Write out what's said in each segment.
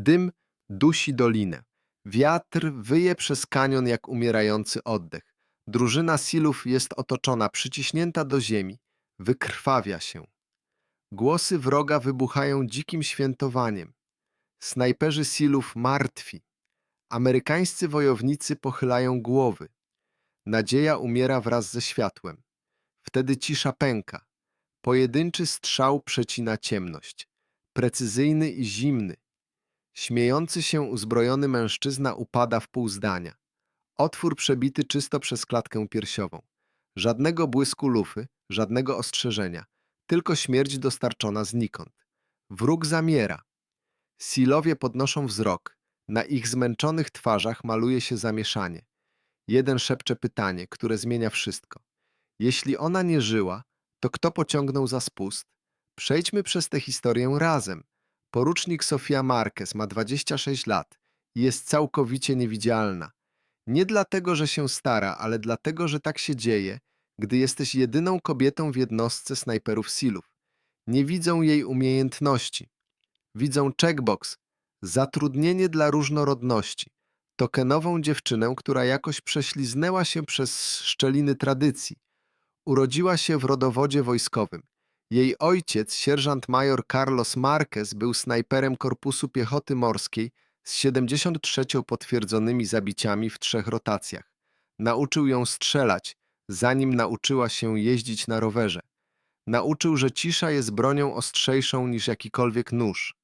Dym dusi dolinę. Wiatr wyje przez kanion jak umierający oddech. Drużyna silów jest otoczona, przyciśnięta do ziemi, wykrwawia się. Głosy wroga wybuchają dzikim świętowaniem. Snajperzy silów martwi. Amerykańscy wojownicy pochylają głowy. Nadzieja umiera wraz ze światłem. Wtedy cisza pęka. Pojedynczy strzał przecina ciemność. Precyzyjny i zimny. Śmiejący się uzbrojony mężczyzna upada w pół zdania. Otwór przebity czysto przez klatkę piersiową. Żadnego błysku lufy, żadnego ostrzeżenia. Tylko śmierć dostarczona znikąd. Wróg zamiera. Silowie podnoszą wzrok. Na ich zmęczonych twarzach maluje się zamieszanie. Jeden szepcze pytanie, które zmienia wszystko. Jeśli ona nie żyła, to kto pociągnął za spust? Przejdźmy przez tę historię razem. Porucznik Sofia Marquez ma 26 lat i jest całkowicie niewidzialna. Nie dlatego, że się stara, ale dlatego, że tak się dzieje, gdy jesteś jedyną kobietą w jednostce snajperów Silów. Nie widzą jej umiejętności. Widzą checkbox, zatrudnienie dla różnorodności, tokenową dziewczynę, która jakoś prześliznęła się przez szczeliny tradycji. Urodziła się w rodowodzie wojskowym. Jej ojciec, sierżant major Carlos Marquez, był snajperem Korpusu Piechoty Morskiej z 73 potwierdzonymi zabiciami w trzech rotacjach. Nauczył ją strzelać, zanim nauczyła się jeździć na rowerze. Nauczył, że cisza jest bronią ostrzejszą niż jakikolwiek nóż.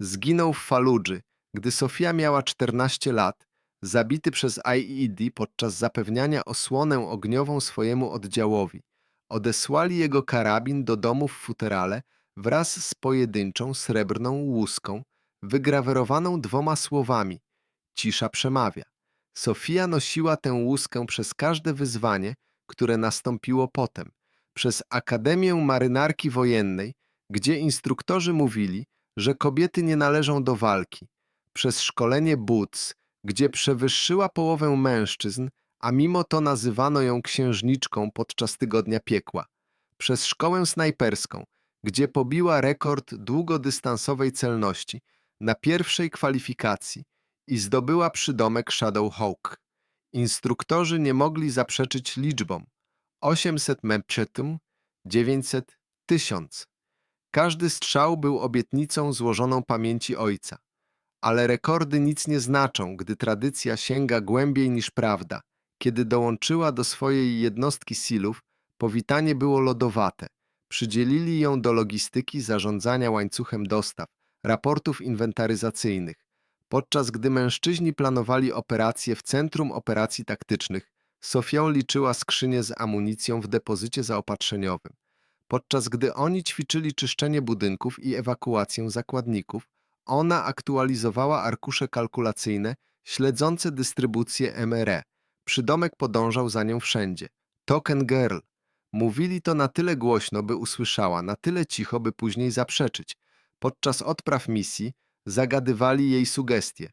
Zginął w Faludży, gdy Sofia miała 14 lat, zabity przez IED podczas zapewniania osłonę ogniową swojemu oddziałowi. Odesłali jego karabin do domu w futerale wraz z pojedynczą srebrną łuską, wygrawerowaną dwoma słowami. Cisza przemawia. Sofia nosiła tę łuskę przez każde wyzwanie, które nastąpiło potem, przez Akademię Marynarki Wojennej, gdzie instruktorzy mówili, że kobiety nie należą do walki, przez szkolenie Boots, gdzie przewyższyła połowę mężczyzn, a mimo to nazywano ją księżniczką podczas tygodnia piekła, przez szkołę snajperską, gdzie pobiła rekord długodystansowej celności na pierwszej kwalifikacji i zdobyła przydomek Shadow Hawk. Instruktorzy nie mogli zaprzeczyć liczbom 800 mepchetum, 900, 1000. Każdy strzał był obietnicą złożoną pamięci ojca. Ale rekordy nic nie znaczą, gdy tradycja sięga głębiej niż prawda. Kiedy dołączyła do swojej jednostki silów, powitanie było lodowate. Przydzielili ją do logistyki zarządzania łańcuchem dostaw, raportów inwentaryzacyjnych. Podczas gdy mężczyźni planowali operacje w Centrum Operacji Taktycznych, Sofia liczyła skrzynie z amunicją w depozycie zaopatrzeniowym. Podczas gdy oni ćwiczyli czyszczenie budynków i ewakuację zakładników, ona aktualizowała arkusze kalkulacyjne śledzące dystrybucję MRE. Przydomek podążał za nią wszędzie. Token Girl. Mówili to na tyle głośno, by usłyszała, na tyle cicho, by później zaprzeczyć. Podczas odpraw misji zagadywali jej sugestie.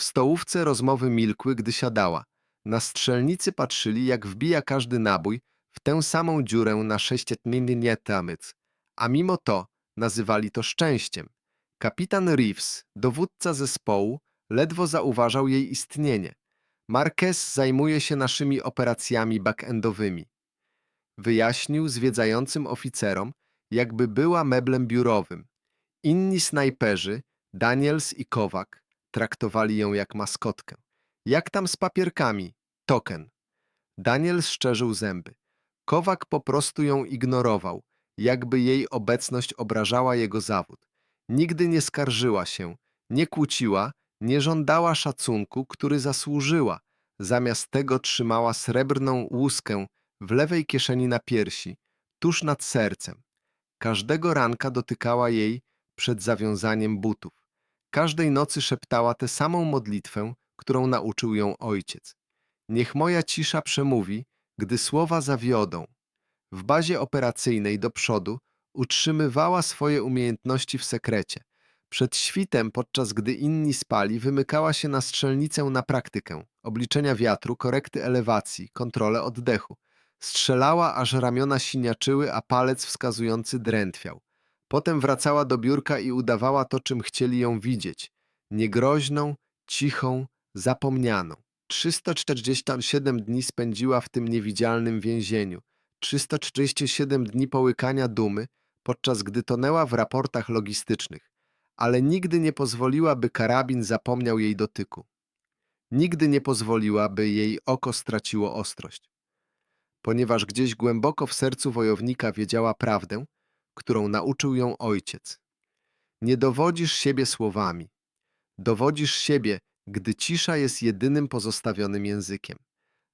W stołówce rozmowy milkły, gdy siadała. Na strzelnicy patrzyli, jak wbija każdy nabój w tę samą dziurę na 600 tamyc, a mimo to nazywali to szczęściem. Kapitan Reeves, dowódca zespołu, ledwo zauważał jej istnienie. Marquez zajmuje się naszymi operacjami backendowymi. Wyjaśnił zwiedzającym oficerom, jakby była meblem biurowym. Inni snajperzy, Daniels i Kowak, traktowali ją jak maskotkę. Jak tam z papierkami? Token. Daniel szczerzył zęby. Kowak po prostu ją ignorował, jakby jej obecność obrażała jego zawód. Nigdy nie skarżyła się, nie kłóciła, nie żądała szacunku, który zasłużyła. Zamiast tego trzymała srebrną łuskę w lewej kieszeni na piersi, tuż nad sercem. Każdego ranka dotykała jej przed zawiązaniem butów. Każdej nocy szeptała tę samą modlitwę, którą nauczył ją ojciec. Niech moja cisza przemówi, gdy słowa zawiodą. W bazie operacyjnej do przodu utrzymywała swoje umiejętności w sekrecie. Przed świtem, podczas gdy inni spali, wymykała się na strzelnicę na praktykę, obliczenia wiatru, korekty elewacji, kontrolę oddechu. Strzelała, aż ramiona siniaczyły, a palec wskazujący drętwiał. Potem wracała do biurka i udawała to, czym chcieli ją widzieć. Niegroźną, cichą, zapomnianą. 347 dni spędziła w tym niewidzialnym więzieniu. 347 dni połykania dumy, podczas gdy tonęła w raportach logistycznych, ale nigdy nie pozwoliła, by karabin zapomniał jej dotyku. Nigdy nie pozwoliła, by jej oko straciło ostrość. Ponieważ gdzieś głęboko w sercu wojownika wiedziała prawdę, którą nauczył ją ojciec. Nie dowodzisz siebie słowami. Dowodzisz siebie, gdy cisza jest jedynym pozostawionym językiem.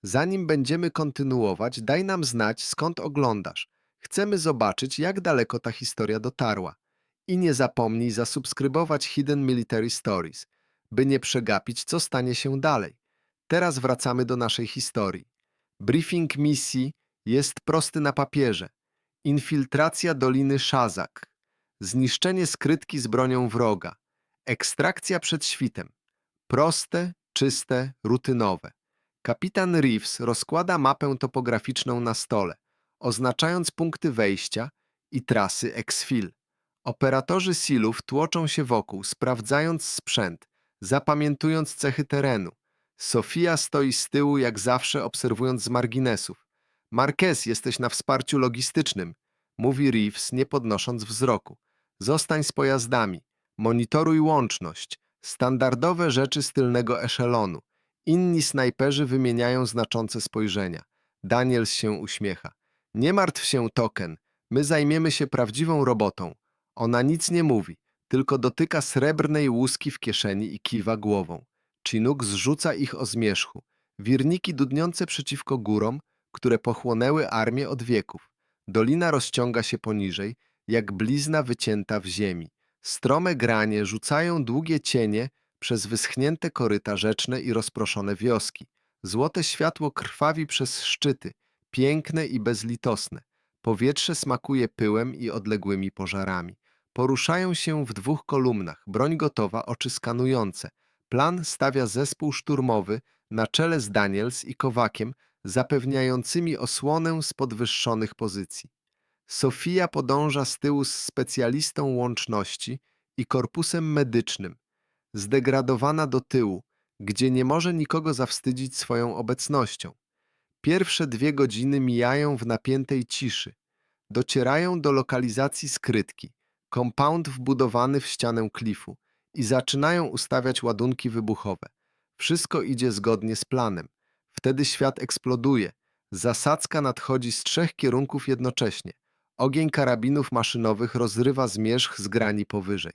Zanim będziemy kontynuować, daj nam znać, skąd oglądasz. Chcemy zobaczyć, jak daleko ta historia dotarła. I nie zapomnij zasubskrybować Hidden Military Stories, by nie przegapić, co stanie się dalej. Teraz wracamy do naszej historii. Briefing misji jest prosty na papierze. Infiltracja Doliny Szazak. Zniszczenie skrytki z bronią wroga. Ekstrakcja przed świtem. Proste, czyste, rutynowe. Kapitan Reeves rozkłada mapę topograficzną na stole, oznaczając punkty wejścia i trasy exfil. Operatorzy silów tłoczą się wokół, sprawdzając sprzęt, zapamiętując cechy terenu. Sofia stoi z tyłu, jak zawsze, obserwując z marginesów. Marquez, jesteś na wsparciu logistycznym, mówi Reeves, nie podnosząc wzroku. Zostań z pojazdami, monitoruj łączność, standardowe rzeczy z tylnego eszelonu. Inni snajperzy wymieniają znaczące spojrzenia. Daniels się uśmiecha. Nie martw się, Token. My zajmiemy się prawdziwą robotą. Ona nic nie mówi, tylko dotyka srebrnej łuski w kieszeni i kiwa głową. Chinook zrzuca ich o zmierzchu. Wirniki dudniące przeciwko górom, które pochłonęły armię od wieków. Dolina rozciąga się poniżej, jak blizna wycięta w ziemi. Strome granie rzucają długie cienie przez wyschnięte koryta rzeczne i rozproszone wioski. Złote światło krwawi przez szczyty, piękne i bezlitosne. Powietrze smakuje pyłem i odległymi pożarami. Poruszają się w dwóch kolumnach, broń gotowa, oczy skanujące. Plan stawia zespół szturmowy na czele z Daniels i Kowakiem, zapewniającymi osłonę z podwyższonych pozycji. Sofia podąża z tyłu z specjalistą łączności i korpusem medycznym, zdegradowana do tyłu, gdzie nie może nikogo zawstydzić swoją obecnością. Pierwsze dwie godziny mijają w napiętej ciszy. Docierają do lokalizacji skrytki, compound wbudowany w ścianę klifu i zaczynają ustawiać ładunki wybuchowe. Wszystko idzie zgodnie z planem. Wtedy świat eksploduje. Zasadzka nadchodzi z trzech kierunków jednocześnie. Ogień karabinów maszynowych rozrywa zmierzch z grani powyżej.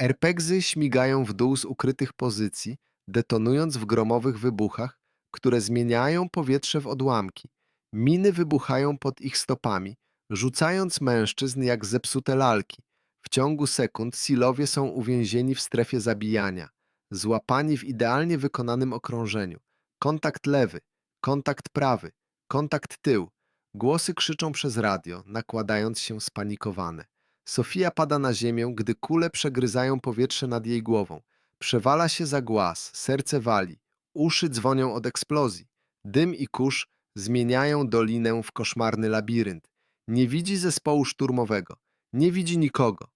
Erpegzy śmigają w dół z ukrytych pozycji, detonując w gromowych wybuchach, które zmieniają powietrze w odłamki. Miny wybuchają pod ich stopami, rzucając mężczyzn jak zepsute lalki. W ciągu sekund silowie są uwięzieni w strefie zabijania, złapani w idealnie wykonanym okrążeniu. Kontakt lewy, kontakt prawy, kontakt tył. Głosy krzyczą przez radio, nakładając się spanikowane. Sofia pada na ziemię, gdy kule przegryzają powietrze nad jej głową. Przewala się za głaz, serce wali, uszy dzwonią od eksplozji. Dym i kurz zmieniają dolinę w koszmarny labirynt. Nie widzi zespołu szturmowego, nie widzi nikogo.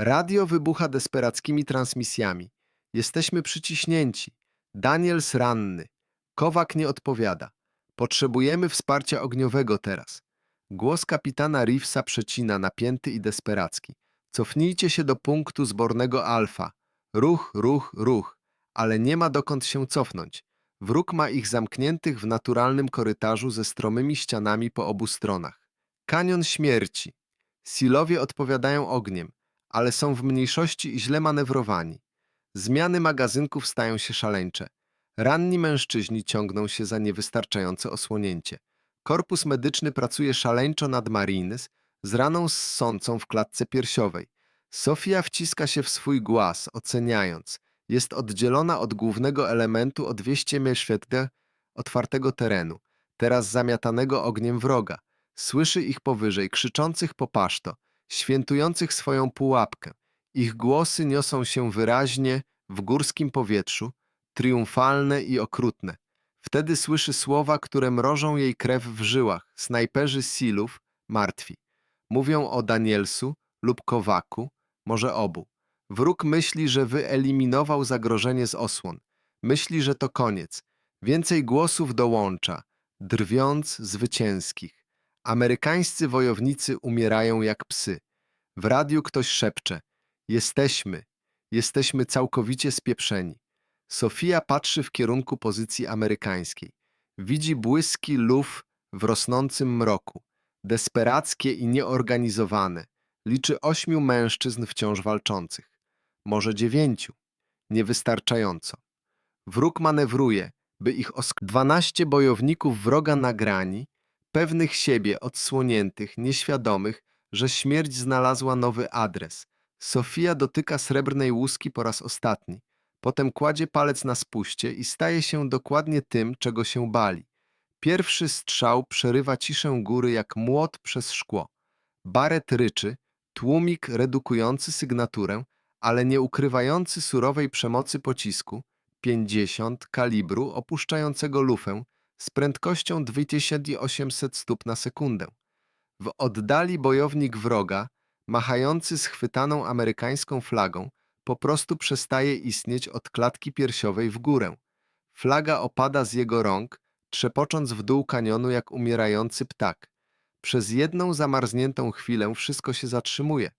Radio wybucha desperackimi transmisjami. Jesteśmy przyciśnięci. Daniels ranny. Kowak nie odpowiada. Potrzebujemy wsparcia ogniowego teraz. Głos kapitana Reevesa przecina, napięty i desperacki. Cofnijcie się do punktu zbornego Alfa. Ruch, ruch, ruch. Ale nie ma dokąd się cofnąć. Wróg ma ich zamkniętych w naturalnym korytarzu ze stromymi ścianami po obu stronach. Kanion śmierci. Silowie odpowiadają ogniem, ale są w mniejszości i źle manewrowani. Zmiany magazynków stają się szaleńcze. Ranni mężczyźni ciągną się za niewystarczające osłonięcie. Korpus medyczny pracuje szaleńczo nad Marines z raną ssącą w klatce piersiowej. Sofia wciska się w swój głaz, oceniając. Jest oddzielona od głównego elementu o 200 mil otwartego terenu, teraz zamiatanego ogniem wroga. Słyszy ich powyżej, krzyczących po paszto, świętujących swoją pułapkę. Ich głosy niosą się wyraźnie w górskim powietrzu, triumfalne i okrutne. Wtedy słyszy słowa, które mrożą jej krew w żyłach. Snajperzy Silów martwi. Mówią o Danielsu lub Kowaku, może obu. Wróg myśli, że wyeliminował zagrożenie z osłon. Myśli, że to koniec. Więcej głosów dołącza, drwiąc zwycięskich. Amerykańscy wojownicy umierają jak psy. W radiu ktoś szepcze: Jesteśmy, jesteśmy całkowicie spieprzeni. Sofia patrzy w kierunku pozycji amerykańskiej. Widzi błyski luf w rosnącym mroku. Desperackie i nieorganizowane. Liczy ośmiu mężczyzn wciąż walczących. Może dziewięciu. Niewystarczająco. Wróg manewruje, by ich osk... Dwanaście bojowników wroga nagrani, pewnych siebie, odsłoniętych, nieświadomych, że śmierć znalazła nowy adres. Sofia dotyka srebrnej łuski po raz ostatni. Potem kładzie palec na spuście i staje się dokładnie tym, czego się bali. Pierwszy strzał przerywa ciszę góry jak młot przez szkło. Baret ryczy, tłumik redukujący sygnaturę, ale nie ukrywający surowej przemocy pocisku, 50 kalibru opuszczającego lufę z prędkością 2800 stóp na sekundę. W oddali bojownik wroga, machający schwytaną amerykańską flagą, po prostu przestaje istnieć od klatki piersiowej w górę. Flaga opada z jego rąk, trzepocząc w dół kanionu jak umierający ptak. Przez jedną zamarzniętą chwilę wszystko się zatrzymuje.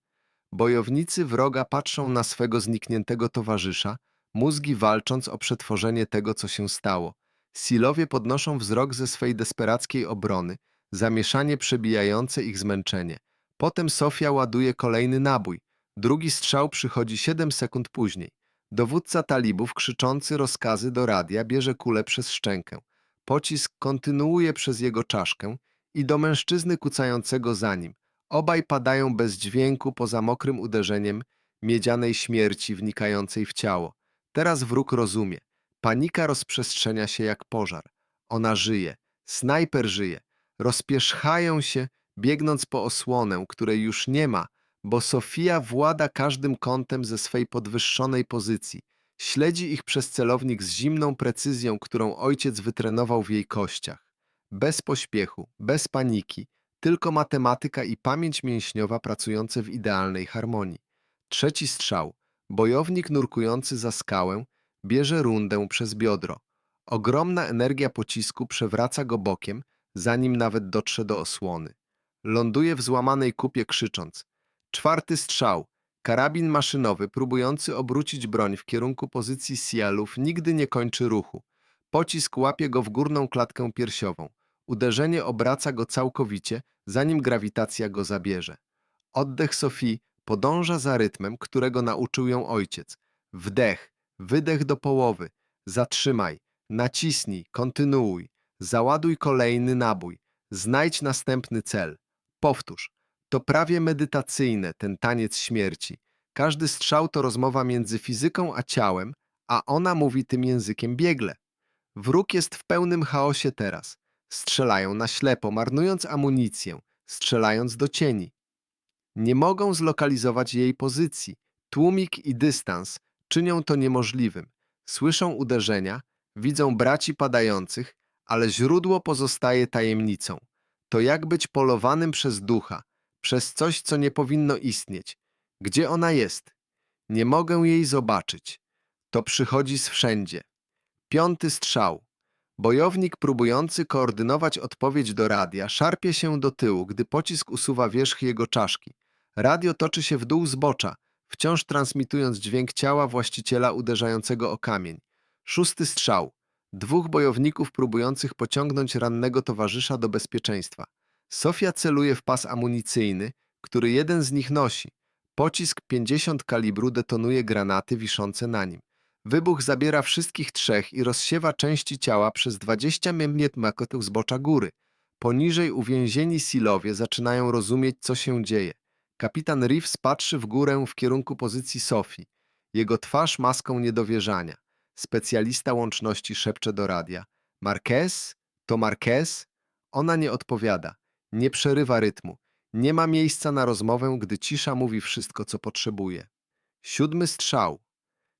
Bojownicy wroga patrzą na swego znikniętego towarzysza, mózgi walcząc o przetworzenie tego, co się stało. Silowie podnoszą wzrok ze swej desperackiej obrony, zamieszanie przebijające ich zmęczenie. Potem Sofia ładuje kolejny nabój. Drugi strzał przychodzi 7 sekund później. Dowódca talibów, krzyczący rozkazy do radia, bierze kulę przez szczękę. Pocisk kontynuuje przez jego czaszkę i do mężczyzny kucającego za nim. Obaj padają bez dźwięku poza mokrym uderzeniem miedzianej śmierci wnikającej w ciało. Teraz wróg rozumie. Panika rozprzestrzenia się jak pożar. Ona żyje. Snajper żyje. Rozpierzchają się, biegnąc po osłonę, której już nie ma, bo Sofia włada każdym kątem ze swej podwyższonej pozycji. Śledzi ich przez celownik z zimną precyzją, którą ojciec wytrenował w jej kościach. Bez pośpiechu, bez paniki, tylko matematyka i pamięć mięśniowa pracujące w idealnej harmonii. Trzeci strzał. Bojownik nurkujący za skałę bierze rundę przez biodro. Ogromna energia pocisku przewraca go bokiem, zanim nawet dotrze do osłony. Ląduje w złamanej kupie krzycząc. Czwarty strzał. Karabin maszynowy próbujący obrócić broń w kierunku pozycji Sialów nigdy nie kończy ruchu. Pocisk łapie go w górną klatkę piersiową. Uderzenie obraca go całkowicie, zanim grawitacja go zabierze. Oddech Sofii podąża za rytmem, którego nauczył ją ojciec. Wdech, wydech do połowy. Zatrzymaj, nacisnij, kontynuuj. Załaduj kolejny nabój. Znajdź następny cel. Powtórz. To prawie medytacyjne, ten taniec śmierci. Każdy strzał to rozmowa między fizyką a ciałem, a ona mówi tym językiem biegle. Wróg jest w pełnym chaosie teraz. Strzelają na ślepo, marnując amunicję, strzelając do cieni. Nie mogą zlokalizować jej pozycji. Tłumik i dystans czynią to niemożliwym. Słyszą uderzenia, widzą braci padających, ale źródło pozostaje tajemnicą. To jak być polowanym przez ducha, przez coś, co nie powinno istnieć. Gdzie ona jest? Nie mogę jej zobaczyć. To przychodzi z wszędzie. Piąty strzał. Bojownik próbujący koordynować odpowiedź do radia szarpie się do tyłu, gdy pocisk usuwa wierzch jego czaszki. Radio toczy się w dół zbocza, wciąż transmitując dźwięk ciała właściciela uderzającego o kamień. Szósty strzał. Dwóch bojowników próbujących pociągnąć rannego towarzysza do bezpieczeństwa. Sofia celuje w pas amunicyjny, który jeden z nich nosi. Pocisk 50 kalibru detonuje granaty wiszące na nim. Wybuch zabiera wszystkich trzech i rozsiewa części ciała przez 20 mm zbocza góry. Poniżej uwięzieni silowie zaczynają rozumieć, co się dzieje. Kapitan Reeves patrzy w górę w kierunku pozycji Sofii. Jego twarz maską niedowierzania. Specjalista łączności szepcze do radia. Marquez? To Marquez? Ona nie odpowiada. Nie przerywa rytmu. Nie ma miejsca na rozmowę, gdy cisza mówi wszystko, co potrzebuje. Siódmy strzał.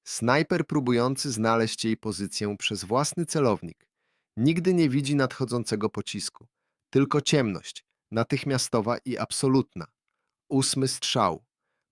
Snajper próbujący znaleźć jej pozycję przez własny celownik. Nigdy nie widzi nadchodzącego pocisku. Tylko ciemność, natychmiastowa i absolutna. Ósmy strzał.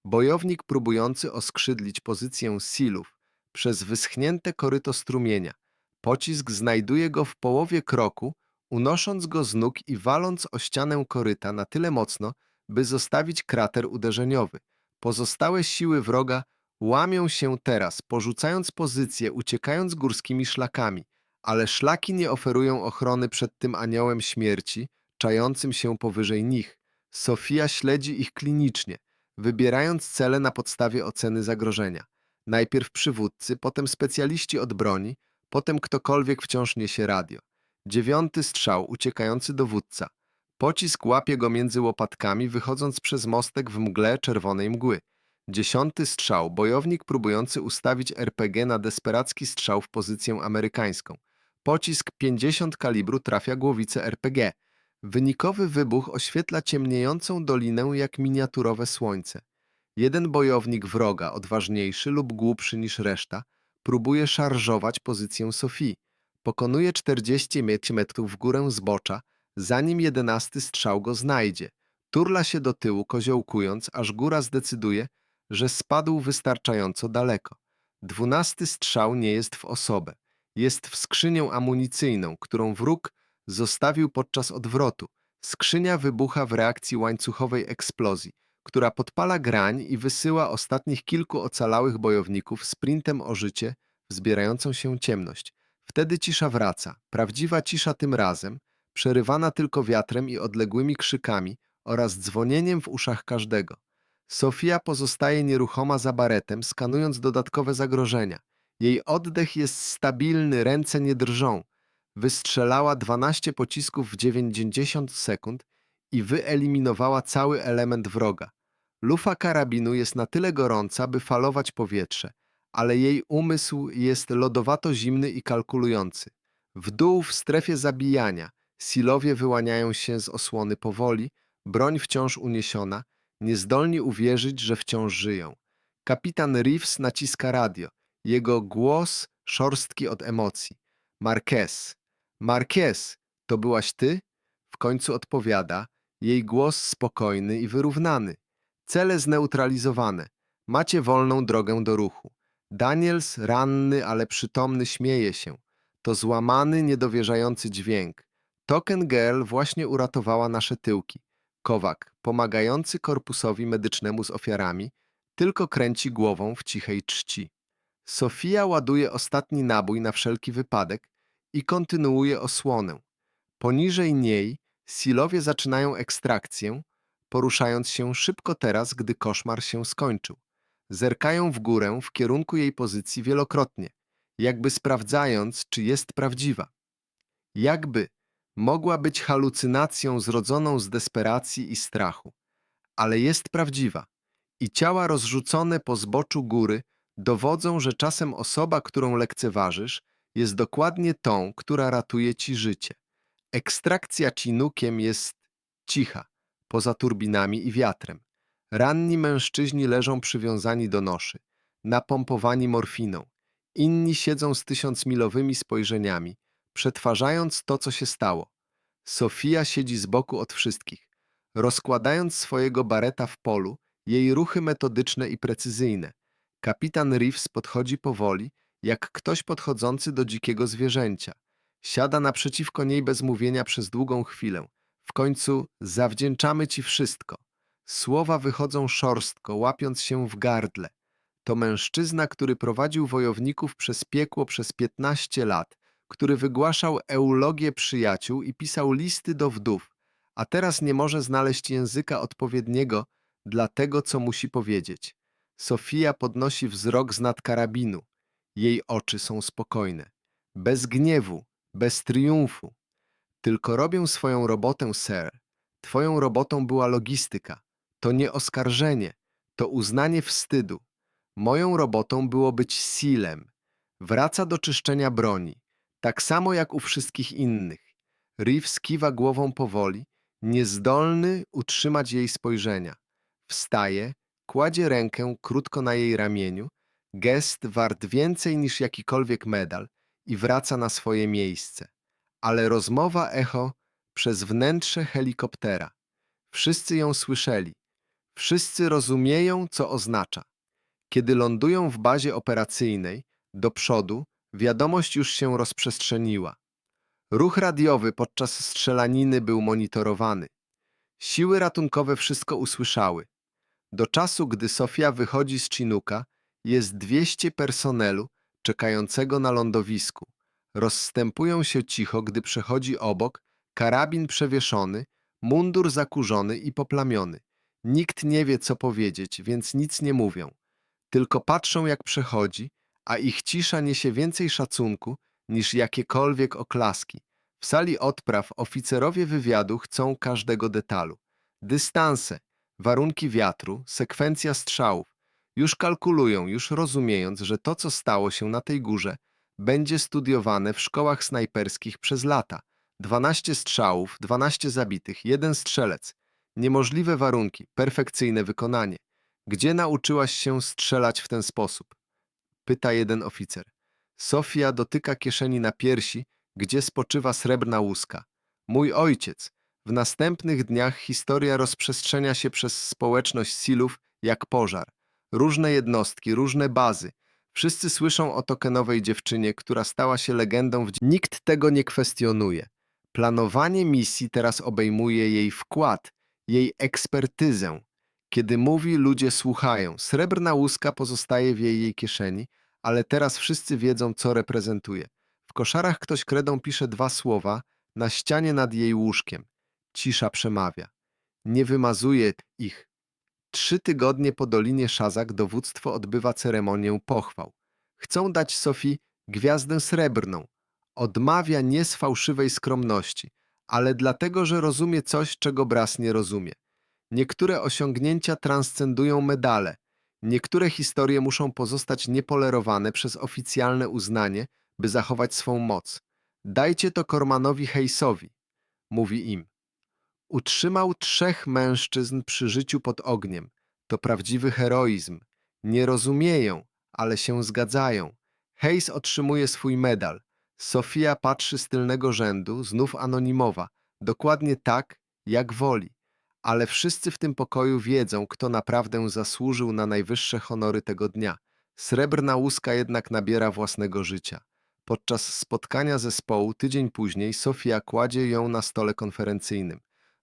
Bojownik próbujący oskrzydlić pozycję Silów przez wyschnięte koryto strumienia. Pocisk znajduje go w połowie kroku, unosząc go z nóg i waląc o ścianę koryta na tyle mocno, by zostawić krater uderzeniowy. Pozostałe siły wroga łamią się teraz, porzucając pozycję, uciekając górskimi szlakami, ale szlaki nie oferują ochrony przed tym aniołem śmierci, czającym się powyżej nich. Sofia śledzi ich klinicznie, wybierając cele na podstawie oceny zagrożenia. Najpierw przywódcy, potem specjaliści od broni, potem ktokolwiek wciąż niesie radio. Dziewiąty strzał, uciekający dowódca. Pocisk łapie go między łopatkami, wychodząc przez mostek w mgle czerwonej mgły. Dziesiąty strzał, bojownik próbujący ustawić RPG na desperacki strzał w pozycję amerykańską. Pocisk 50 kalibru trafia głowicę RPG. Wynikowy wybuch oświetla ciemniejącą dolinę jak miniaturowe słońce. Jeden bojownik wroga, odważniejszy lub głupszy niż reszta, próbuje szarżować pozycję Sofii. Pokonuje 40 metrów w górę zbocza, zanim jedenasty strzał go znajdzie. Turla się do tyłu, koziołkując, aż góra zdecyduje, że spadł wystarczająco daleko. Dwunasty strzał nie jest w osobę. Jest w skrzynię amunicyjną, którą wróg zostawił podczas odwrotu. Skrzynia wybucha w reakcji łańcuchowej eksplozji, która podpala grań i wysyła ostatnich kilku ocalałych bojowników sprintem o życie w zbierającą się ciemność. Wtedy cisza wraca, prawdziwa cisza tym razem, przerywana tylko wiatrem i odległymi krzykami oraz dzwonieniem w uszach każdego. Sofia pozostaje nieruchoma za baretem, skanując dodatkowe zagrożenia. Jej oddech jest stabilny, ręce nie drżą. Wystrzelała 12 pocisków w 90 sekund i wyeliminowała cały element wroga. Lufa karabinu jest na tyle gorąca, by falować powietrze, ale jej umysł jest lodowato zimny i kalkulujący. W dół w strefie zabijania silowie wyłaniają się z osłony powoli, broń wciąż uniesiona, niezdolni uwierzyć, że wciąż żyją. Kapitan Reeves naciska radio. Jego głos szorstki od emocji. Marquez. Marquez, to byłaś ty? W końcu odpowiada. Jej głos spokojny i wyrównany. Cele zneutralizowane. Macie wolną drogę do ruchu. Daniels, ranny, ale przytomny, śmieje się. To złamany, niedowierzający dźwięk. Token Girl właśnie uratowała nasze tyłki. Kowak, pomagający korpusowi medycznemu z ofiarami, tylko kręci głową w cichej czci. Sofia ładuje ostatni nabój na wszelki wypadek i kontynuuje osłonę. Poniżej niej silowie zaczynają ekstrakcję, poruszając się szybko teraz, gdy koszmar się skończył. Zerkają w górę w kierunku jej pozycji wielokrotnie, jakby sprawdzając, czy jest prawdziwa. Jakby mogła być halucynacją zrodzoną z desperacji i strachu, ale jest prawdziwa i ciała rozrzucone po zboczu góry dowodzą, że czasem osoba, którą lekceważysz, jest dokładnie tą, która ratuje ci życie. Ekstrakcja cinukiem jest cicha, poza turbinami i wiatrem. Ranni mężczyźni leżą przywiązani do noszy, napompowani morfiną. Inni siedzą z tysiącmilowymi spojrzeniami, przetwarzając to, co się stało. Sofia siedzi z boku od wszystkich, rozkładając swojego bareta w polu, jej ruchy metodyczne i precyzyjne. Kapitan Reeves podchodzi powoli, jak ktoś podchodzący do dzikiego zwierzęcia. Siada naprzeciwko niej bez mówienia przez długą chwilę. W końcu zawdzięczamy ci wszystko. Słowa wychodzą szorstko, łapiąc się w gardle. To mężczyzna, który prowadził wojowników przez piekło przez 15 lat, który wygłaszał eulogię przyjaciół i pisał listy do wdów, a teraz nie może znaleźć języka odpowiedniego dla tego, co musi powiedzieć. Sofia podnosi wzrok z nad karabinu. Jej oczy są spokojne. Bez gniewu, bez triumfu. Tylko robię swoją robotę, sir. Twoją robotą była logistyka. To nie oskarżenie, to uznanie wstydu. Moją robotą było być silem. Wraca do czyszczenia broni, tak samo jak u wszystkich innych. Reeves kiwa głową powoli, niezdolny utrzymać jej spojrzenia. Wstaje, kładzie rękę krótko na jej ramieniu, gest wart więcej niż jakikolwiek medal i wraca na swoje miejsce. Ale rozmowa echo przez wnętrze helikoptera. Wszyscy ją słyszeli. Wszyscy rozumieją, co oznacza. Kiedy lądują w bazie operacyjnej, do przodu, wiadomość już się rozprzestrzeniła. Ruch radiowy podczas strzelaniny był monitorowany. Siły ratunkowe wszystko usłyszały. Do czasu, gdy Sofia wychodzi z Chinuka, jest 200 personelu czekającego na lądowisku. Rozstępują się cicho, gdy przechodzi obok, karabin przewieszony, mundur zakurzony i poplamiony. Nikt nie wie, co powiedzieć, więc nic nie mówią. Tylko patrzą, jak przechodzi, a ich cisza niesie więcej szacunku niż jakiekolwiek oklaski. W sali odpraw oficerowie wywiadu chcą każdego detalu. Dystanse, warunki wiatru, sekwencja strzałów. Już kalkulują, już rozumiejąc, że to, co stało się na tej górze, będzie studiowane w szkołach snajperskich przez lata. 12 strzałów, 12 zabitych, jeden strzelec. Niemożliwe warunki, perfekcyjne wykonanie. Gdzie nauczyłaś się strzelać w ten sposób? Pyta jeden oficer. Sofia dotyka kieszeni na piersi, gdzie spoczywa srebrna łuska. Mój ojciec. W następnych dniach historia rozprzestrzenia się przez społeczność Silów jak pożar. Różne jednostki, różne bazy. Wszyscy słyszą o tokenowej dziewczynie, która stała się legendą w... Nikt tego nie kwestionuje. Planowanie misji teraz obejmuje jej wkład, jej ekspertyzę. Kiedy mówi, ludzie słuchają. Srebrna łuska pozostaje w jej, jej kieszeni, ale teraz wszyscy wiedzą, co reprezentuje. W koszarach ktoś kredą pisze dwa słowa, na ścianie nad jej łóżkiem. Cisza przemawia. Nie wymazuje ich. Trzy tygodnie po Dolinie Szazak dowództwo odbywa ceremonię pochwał. Chcą dać Sofii gwiazdę srebrną. Odmawia nie z fałszywej skromności, ale dlatego, że rozumie coś, czego Bras nie rozumie. Niektóre osiągnięcia transcendują medale. Niektóre historie muszą pozostać niepolerowane przez oficjalne uznanie, by zachować swą moc. Dajcie to Kormanowi Hejsowi, mówi im. Utrzymał trzech mężczyzn przy życiu pod ogniem. To prawdziwy heroizm. Nie rozumieją, ale się zgadzają. Hayes otrzymuje swój medal. Sofia patrzy z tylnego rzędu, znów anonimowa, dokładnie tak, jak woli. Ale wszyscy w tym pokoju wiedzą, kto naprawdę zasłużył na najwyższe honory tego dnia. Srebrna łuska jednak nabiera własnego życia. Podczas spotkania zespołu tydzień później Sofia kładzie ją na stole konferencyjnym.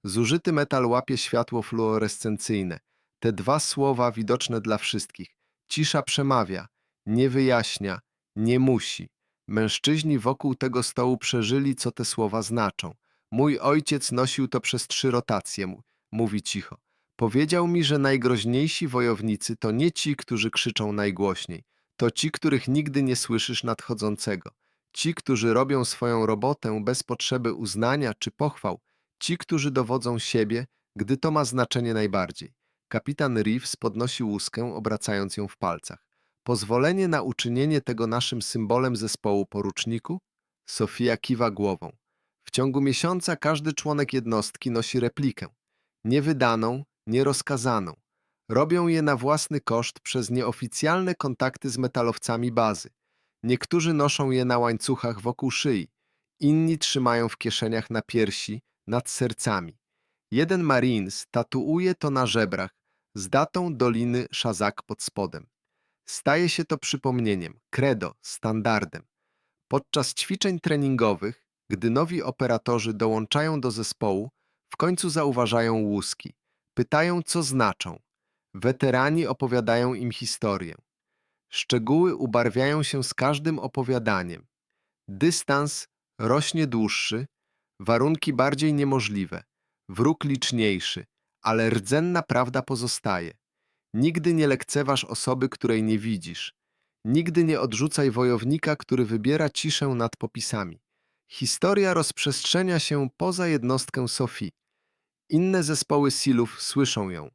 Zużyty metal łapie światło fluorescencyjne. Te dwa słowa widoczne dla wszystkich. Cisza przemawia, nie wyjaśnia, nie musi. Mężczyźni wokół tego stołu przeżyli, co te słowa znaczą. Mój ojciec nosił to przez trzy rotacje, mówi cicho. Powiedział mi, że najgroźniejsi wojownicy to nie ci, którzy krzyczą najgłośniej. To ci, których nigdy nie słyszysz nadchodzącego. Ci, którzy robią swoją robotę bez potrzeby uznania czy pochwał. Ci, którzy dowodzą siebie, gdy to ma znaczenie najbardziej. Kapitan Reeves podnosi łuskę, obracając ją w palcach. Pozwolenie na uczynienie tego naszym symbolem zespołu poruczniku? Sofia kiwa głową. W ciągu miesiąca każdy członek jednostki nosi replikę. Niewydaną, nierozkazaną. Robią je na własny koszt przez nieoficjalne kontakty z metalowcami bazy. Niektórzy noszą je na łańcuchach wokół szyi, inni trzymają w kieszeniach na piersi, nad sercami. Jeden Marines tatuuje to na żebrach z datą Doliny Szazak pod spodem. Staje się to przypomnieniem, credo, standardem. Podczas ćwiczeń treningowych, gdy nowi operatorzy dołączają do zespołu, w końcu zauważają łuski. Pytają, co znaczą. Weterani opowiadają im historię. Szczegóły ubarwiają się z każdym opowiadaniem. Dystans rośnie dłuższy, warunki bardziej niemożliwe, wróg liczniejszy, ale rdzenna prawda pozostaje. Nigdy nie lekceważ osoby, której nie widzisz. Nigdy nie odrzucaj wojownika, który wybiera ciszę nad popisami. Historia rozprzestrzenia się poza jednostkę Sofii. Inne zespoły Silów słyszą ją.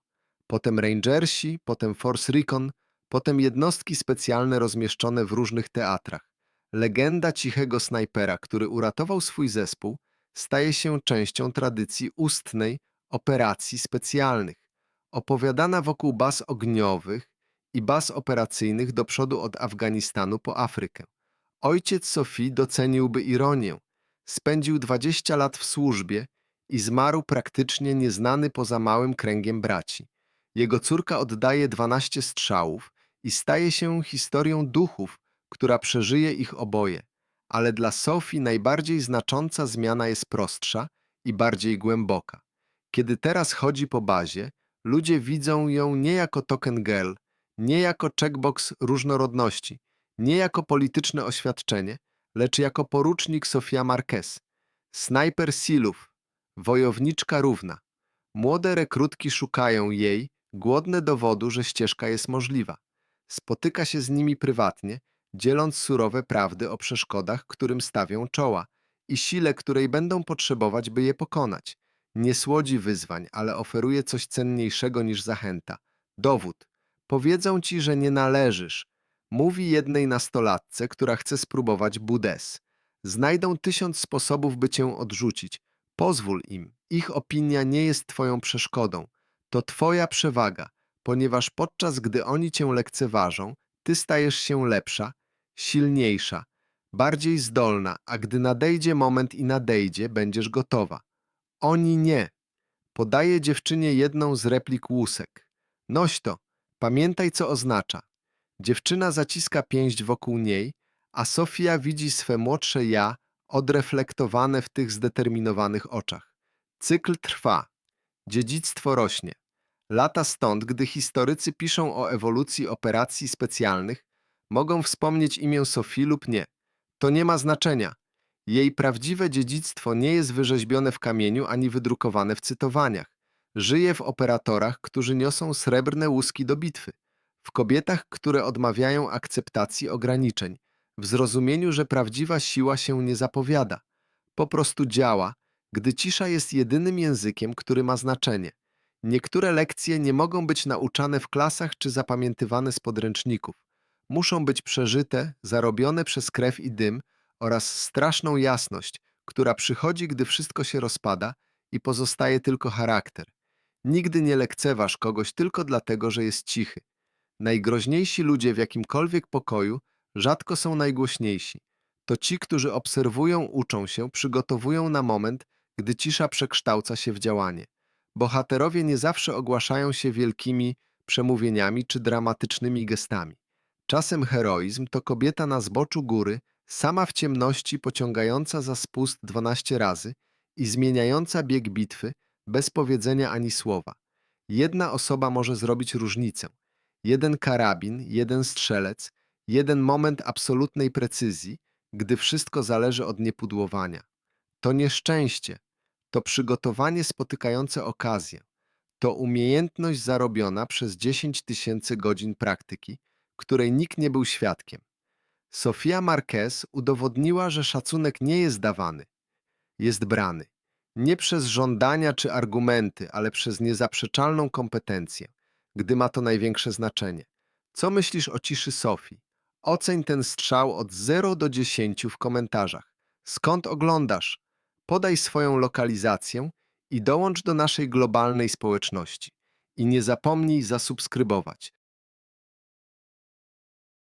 Potem Rangersi, potem Force Recon, potem jednostki specjalne rozmieszczone w różnych teatrach. Legenda cichego snajpera, który uratował swój zespół, staje się częścią tradycji ustnej operacji specjalnych, opowiadana wokół baz ogniowych i baz operacyjnych do przodu od Afganistanu po Afrykę. Ojciec Sofii doceniłby ironię. Spędził 20 lat w służbie i zmarł praktycznie nieznany poza małym kręgiem braci. Jego córka oddaje 12 strzałów i staje się historią duchów, która przeżyje ich oboje. Ale dla Sophie najbardziej znacząca zmiana jest prostsza i bardziej głęboka. Kiedy teraz chodzi po bazie, ludzie widzą ją nie jako token girl, nie jako checkbox różnorodności, nie jako polityczne oświadczenie, lecz jako porucznik Sofia Marquez, snajper Silów, wojowniczka równa. Młode rekrutki szukają jej, głodne dowodu, że ścieżka jest możliwa. Spotyka się z nimi prywatnie, dzieląc surowe prawdy o przeszkodach, którym stawią czoła i sile, której będą potrzebować, by je pokonać. Nie słodzi wyzwań, ale oferuje coś cenniejszego niż zachęta. Dowód. Powiedzą ci, że nie należysz. Mówi jednej nastolatce, która chce spróbować budes. Znajdą tysiąc sposobów, by cię odrzucić. Pozwól im. Ich opinia nie jest twoją przeszkodą. To twoja przewaga, ponieważ podczas gdy oni cię lekceważą, ty stajesz się lepsza, silniejsza, bardziej zdolna, a gdy nadejdzie moment i nadejdzie, będziesz gotowa. Oni nie. Podaje dziewczynie jedną z replik łusek. Noś to, pamiętaj co oznacza. Dziewczyna zaciska pięść wokół niej, a Sofia widzi swe młodsze ja odreflektowane w tych zdeterminowanych oczach. Cykl trwa. Dziedzictwo rośnie. Lata stąd, gdy historycy piszą o ewolucji operacji specjalnych, mogą wspomnieć imię Sofii lub nie. To nie ma znaczenia. Jej prawdziwe dziedzictwo nie jest wyrzeźbione w kamieniu ani wydrukowane w cytowaniach. Żyje w operatorach, którzy niosą srebrne łuski do bitwy, w kobietach, które odmawiają akceptacji ograniczeń, w zrozumieniu, że prawdziwa siła się nie zapowiada. Po prostu działa, gdy cisza jest jedynym językiem, który ma znaczenie. Niektóre lekcje nie mogą być nauczane w klasach czy zapamiętywane z podręczników. Muszą być przeżyte, zarobione przez krew i dym oraz straszną jasność, która przychodzi, gdy wszystko się rozpada i pozostaje tylko charakter. Nigdy nie lekceważ kogoś tylko dlatego, że jest cichy. Najgroźniejsi ludzie w jakimkolwiek pokoju rzadko są najgłośniejsi. To ci, którzy obserwują, uczą się, przygotowują na moment, gdy cisza przekształca się w działanie. Bohaterowie nie zawsze ogłaszają się wielkimi przemówieniami czy dramatycznymi gestami. Czasem heroizm to kobieta na zboczu góry, sama w ciemności pociągająca za spust dwanaście razy i zmieniająca bieg bitwy bez powiedzenia ani słowa. Jedna osoba może zrobić różnicę. Jeden karabin, jeden strzelec, jeden moment absolutnej precyzji, gdy wszystko zależy od niepudłowania. To nieszczęście, to przygotowanie spotykające okazję, to umiejętność zarobiona przez 10 tysięcy godzin praktyki, której nikt nie był świadkiem. Sofia Marquez udowodniła, że szacunek nie jest dawany, jest brany. Nie przez żądania czy argumenty, ale przez niezaprzeczalną kompetencję, gdy ma to największe znaczenie. Co myślisz o ciszy Sofii? Oceń ten strzał od 0 do 10 w komentarzach. Skąd oglądasz? Podaj swoją lokalizację i dołącz do naszej globalnej społeczności. I nie zapomnij zasubskrybować.